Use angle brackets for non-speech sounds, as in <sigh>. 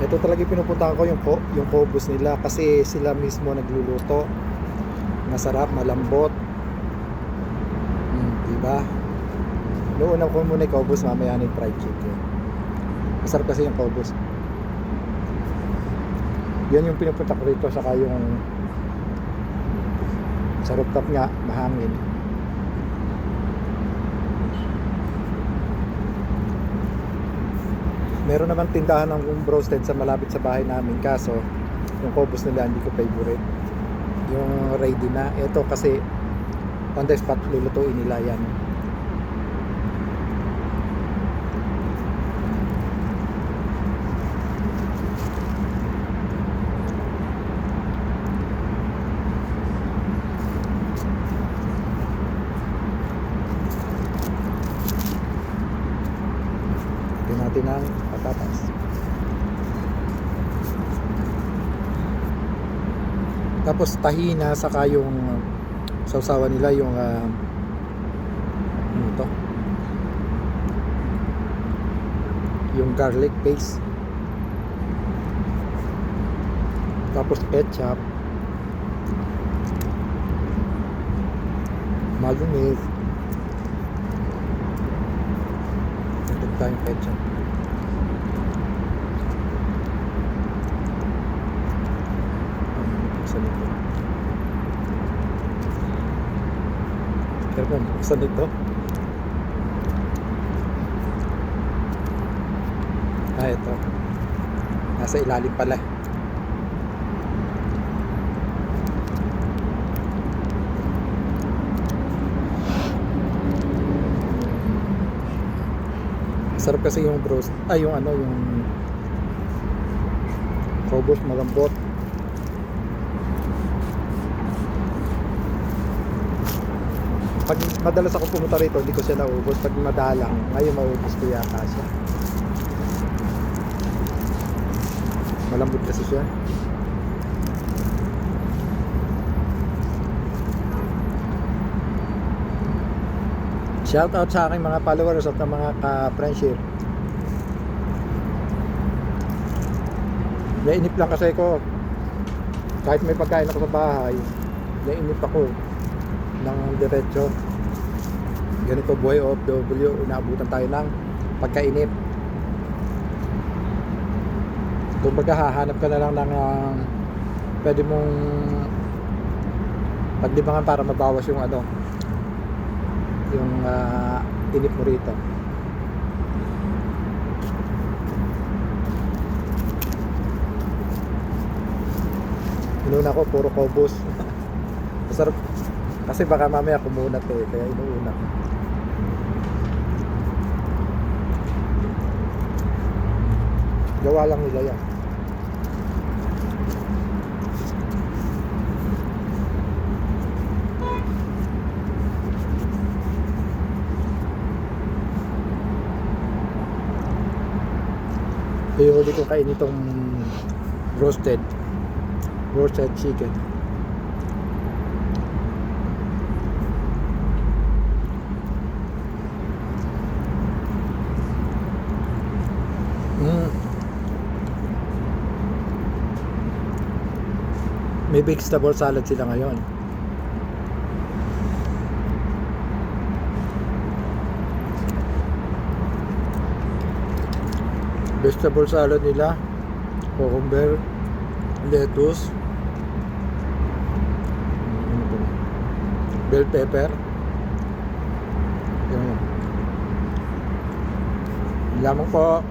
Ito talaga yung pinupuntahan ko yung, yung Cobos nila kasi sila mismo nagluluto. Masarap, malambot. Hmm, diba? Noon ko muna yung Cobos, mamaya na yung fried chicken. Masarap kasi yung Cobos. Yan yung pinupunta ko rito, saka yung sa rooftop nga, mahangin. Meron naman tindahan ng roasted sa malapit sa bahay namin kaso yung Cobos nila hindi ko favorite. Yung ready na. Ito kasi on the spot lulutuin nila yan. Natin ng patatas. Tapos tahina saka yung sausawan nila yung ah, ano to? Yung garlic paste. Tapos ketchup. Mayonnaise. Dagdag tayong ketchup. Sa nito. Kung buksan nito. Ah, ito. Nasa ilalim pala. Sarap kasi yung bros, ay yung ano, yung Cobos malambot. Pag madalas ako pumunta rito, hindi ko siya naubos. Pag madalang, ngayon maubos ko yata siya. Malambot kasi siya. Shout out sa aking mga followers at mga ka-friendship. Nainip lang kasi ko kahit may pagkain ako sa bahay, nainip ako ng diretso. Ganito buhay OFW, inaabutan tayo ng pagkainip. Kung baga hahanap ka na lang ng ah, pwede mong paglibangan para mabawas yung ano yung ah, inip mo rito. Inuna ko puro kobos. <laughs> Masarap. Kasi baka mamaya kumunat eh, kaya inuuna ko. Gawa lang nila yan. Ito yung huli ko kain roasted roasted chicken. May vegetable salad sila ngayon. Vegetable salad nila, cucumber, lettuce, ano bell pepper. Yan. Lamang po.